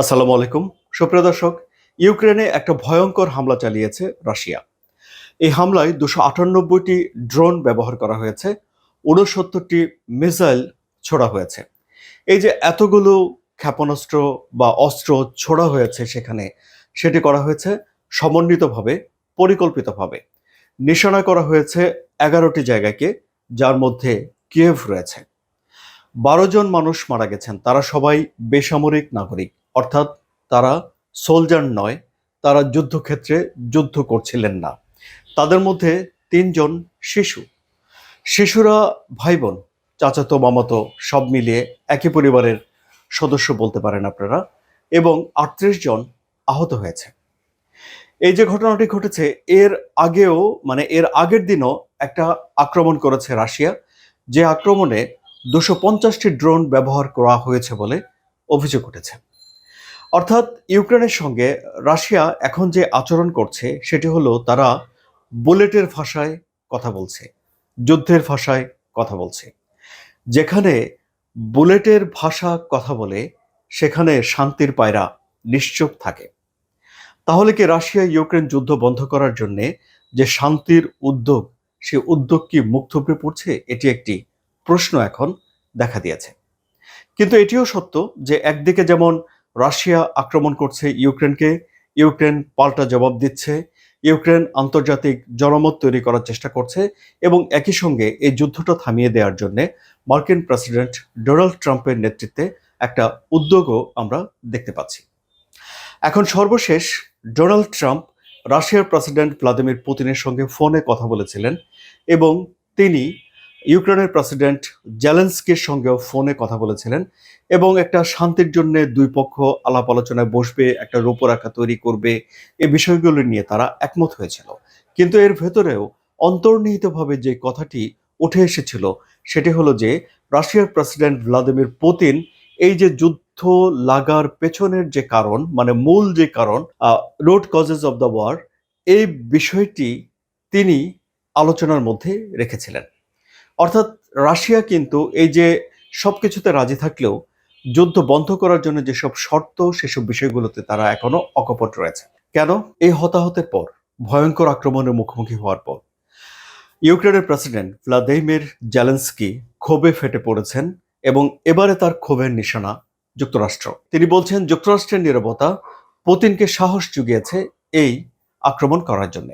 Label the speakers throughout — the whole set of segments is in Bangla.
Speaker 1: আসসালামু আলাইকুম। সুপ্রিয় দর্শক, ইউক্রেনে একটা ভয়ঙ্কর হামলা চালিয়েছে রাশিয়া। এই হামলায় দুশো আটানব্বইটি ড্রোন ব্যবহার করা হয়েছে, ঊনসত্তরটি মিসাইল ছোড়া হয়েছে। এই যে এতগুলো ক্ষেপণাস্ত্র বা অস্ত্র ছোড়া হয়েছে সেখানে, সেটি করা হয়েছে সমন্বিতভাবে, পরিকল্পিতভাবে। নিশানা করা হয়েছে এগারোটি জায়গাকে, যার মধ্যে কিয়েভ রয়েছে। বারো জন মানুষ মারা গেছেন, তারা সবাই বেসামরিক নাগরিক। অর্থাৎ তারা সোলজার নয়, তারা যুদ্ধক্ষেত্রে যুদ্ধ করছিলেন না। তাদের মধ্যে তিনজন শিশু। শিশুরা ভাই বোন চাচাতো, মামাতো সব মিলিয়ে একই পরিবারের সদস্য বলতে পারেন আপনারা, এবং আটত্রিশ জন আহত হয়েছে। এই যে ঘটনাটি ঘটেছে, এর আগেও মানে এর আগের দিনও একটা আক্রমণ করেছে রাশিয়া, যে আক্রমণে দুশো পঞ্চাশটি ড্রোন ব্যবহার করা হয়েছে বলে অভিযোগ উঠেছে। অর্থাৎ ইউক্রেনের সঙ্গে রাশিয়া এখন যে আচরণ করছে, সেটি হলো তারা বুলেটের ভাষায় কথা বলছে, যুদ্ধের ভাষায় কথা বলছে। যেখানে বুলেটের ভাষা কথা বলে, সেখানে শান্তির পায়রা নিশ্চুপ থাকে। তাহলে কি রাশিয়া ইউক্রেন যুদ্ধ বন্ধ করার জন্য যে শান্তির উদ্যোগ, সে উদ্যোগ কি মুখ থুবড়ে পড়ছে? এটি একটি প্রশ্ন এখন দেখা দিয়েছে। কিন্তু এটিও সত্য যে একদিকে যেমন রাশিয়া আক্রমণ করছে ইউক্রেনকে। ইউক্রেন পাল্টা জবাব দিচ্ছে। ইউক্রেন আন্তর্জাতিক জনমত তৈরি করার চেষ্টা করছে এবং একই সঙ্গে এই যুদ্ধটা থামিয়ে দেওয়ার জন্য মার্কিন প্রেসিডেন্ট ডোনাল্ড ট্রাম্পের নেতৃত্বে একটা উদ্যোগও আমরা দেখতে পাচ্ছি। এখন সর্বশেষ ডোনাল্ড ট্রাম্প রাশিয়ার প্রেসিডেন্ট ভ্লাদিমির পুতিনের সঙ্গে ফোনে কথা বলেছিলেন এবং তিনি ইউক্রেনের প্রেসিডেন্ট জেলেন্সকির সঙ্গেও ফোনে কথা বলেছিলেন এবং একটা শান্তির জন্য দুই পক্ষ আলাপ আলোচনায় বসবে, একটা রূপরেখা তৈরি করবে এই বিষয়গুলো নিয়ে তারা একমত হয়েছিল। কিন্তু এর ভেতরেও অন্তর্নিহিতভাবে যে কথাটি উঠে এসেছিল সেটি হলো যে, রাশিয়ার প্রেসিডেন্ট ভ্লাদিমির পুতিন এই যে যুদ্ধ লাগার পেছনের যে কারণ মানে মূল যে কারণ root causes of the war এই বিষয়টি তিনি আলোচনার মধ্যে রেখেছিলেন। অর্থাৎ রাশিয়া কিন্তু এই যে সব কিছুতে রাজি থাকলেও যুদ্ধ বন্ধ করার জন্য যেসব শর্ত, সেসব বিষয়গুলোতে তারা এখনও অকপট রয়েছে। কেন? এই হতাহতের পর, ভয়ঙ্কর আক্রমণের মুখোমুখি হওয়ার পর। ইউক্রেনের প্রেসিডেন্ট ভ্লাদিমির জেলেন্সকি ক্ষোভে ফেটে পড়েছেন এবং এবারে তার ক্ষোভের নিশানা যুক্তরাষ্ট্র। তিনি বলছেন, যুক্তরাষ্ট্রের নিরাপত্তা পুতিনকে সাহস জুগিয়েছে এই আক্রমণ করার জন্য।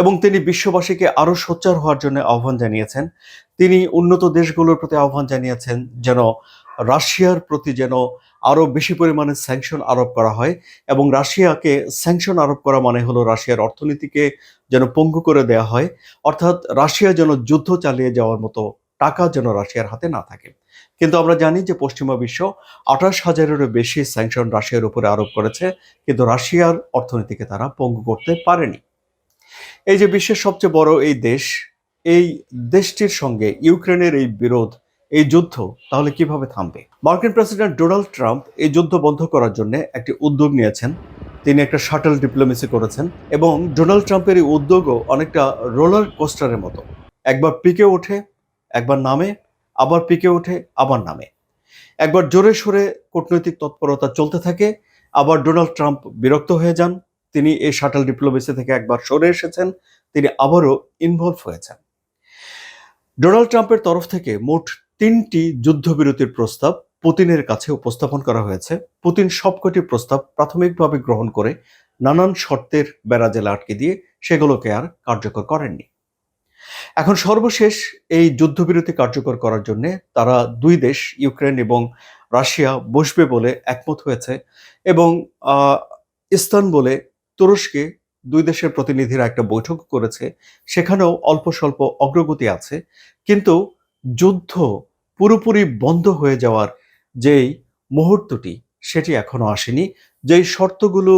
Speaker 1: এবং তিনি বিশ্ববাসীকে আরও সোচ্চার হওয়ার জন্য আহ্বান জানিয়েছেন। তিনি উন্নত দেশগুলোর প্রতি আহ্বান জানিয়েছেন যেন রাশিয়ার প্রতি যেন আরও বেশি পরিমাণে স্যাংশন আরোপ করা হয় এবং রাশিয়াকে স্যাংশন আরোপ করা মানে হলো রাশিয়ার অর্থনীতিকে যেন পঙ্গু করে দেওয়া হয়। অর্থাৎ রাশিয়া যেন যুদ্ধ চালিয়ে যাওয়ার মতো টাকা যেন রাশিয়ার হাতে না থাকে। কিন্তু আমরা জানি যে পশ্চিমা বিশ্ব আঠাশ হাজারেরও বেশি স্যাংশন রাশিয়ার উপরে আরোপ করেছে, কিন্তু রাশিয়ার অর্থনীতিকে তারা পঙ্গু করতে পারেনি। এই যে বিশ্বের সবচেয়ে বড় এই দেশ, এই দেশটির সঙ্গে ইউক্রেনের এই বিরোধ, এই যুদ্ধ তাহলে কীভাবে থামবে? মার্কিন প্রেসিডেন্ট ডোনাল্ড ট্রাম্প এই যুদ্ধ বন্ধ করার জন্য একটি উদ্যোগ নিয়েছেন। তিনি একটা শাটল ডিপ্লোমেসি করেছেন এবং ডোনাল্ড ট্রাম্পের এই উদ্যোগও অনেকটা রোলার কোস্টারের মতো। একবার পিকে ওঠে, একবার নামে, আবার পিকে ওঠে, আবার নামে। একবার জোরে সোরে কূটনৈতিক তৎপরতা চলতে থাকে, আবার ডোনাল্ড ট্রাম্প বিরক্ত হয়ে যান তিনি এই শাটল ডিপ্লোমেসি থেকে একবার সরে এসেছেন, তিনি আবারও ইনভলভ হয়েছেন। ডোনাল্ড ট্রাম্পের তরফ থেকে মোট তিনটি যুদ্ধবিরতির প্রস্তাব পুতিনের কাছে উপস্থাপন করা হয়েছে। পুতিন সবকটি প্রস্তাব প্রাথমিকভাবে গ্রহণ করে নানান শর্তের বেড়াজেলা আটকে দিয়ে সেগুলোকে আর কার্যকর করেননি। এখন সর্বশেষ এই যুদ্ধবিরতি কার্যকর করার জন্য তারা দুই দেশ, ইউক্রেন এবং রাশিয়া, বসবে বলে একমত হয়েছে এবং ইস্তানবুলে তুরস্কে দুই দেশের প্রতিনিধিরা একটা বৈঠক করেছে, সেখানেও অল্প স্বল্প অগ্রগতি আছে, কিন্তু যুদ্ধ পুরোপুরি বন্ধ হয়ে যাওয়ার যেই মুহূর্তটি, সেটি এখনও আসেনি। যেই শর্তগুলো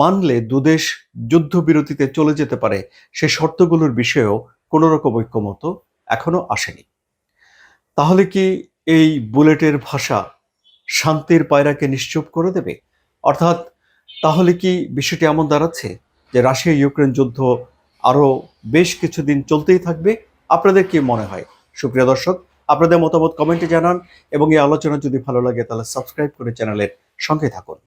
Speaker 1: মানলে দুদেশ যুদ্ধবিরতিতে চলে যেতে পারে, সে শর্তগুলোর বিষয়েও কোনো রকম ঐক্যমত এখনও আসেনি। তাহলে কি এই বুলেটের ভাষা শান্তির পায়রাকে নিশ্চুপ করে দেবে? অর্থাৎ তাহলে কি বিষয়টি এমন দাঁড়াচ্ছে যে রাশিয়া ইউক্রেন যুদ্ধ আরও বেশ কিছুদিন চলতেই থাকবে? আপনাদের কি মনে হয়? সুপ্রিয় দর্শক, আপনাদের মতামত কমেন্টে জানান এবং এই আলোচনা যদি ভালো লাগে তাহলে সাবস্ক্রাইব করে চ্যানেলের সঙ্গে থাকুন।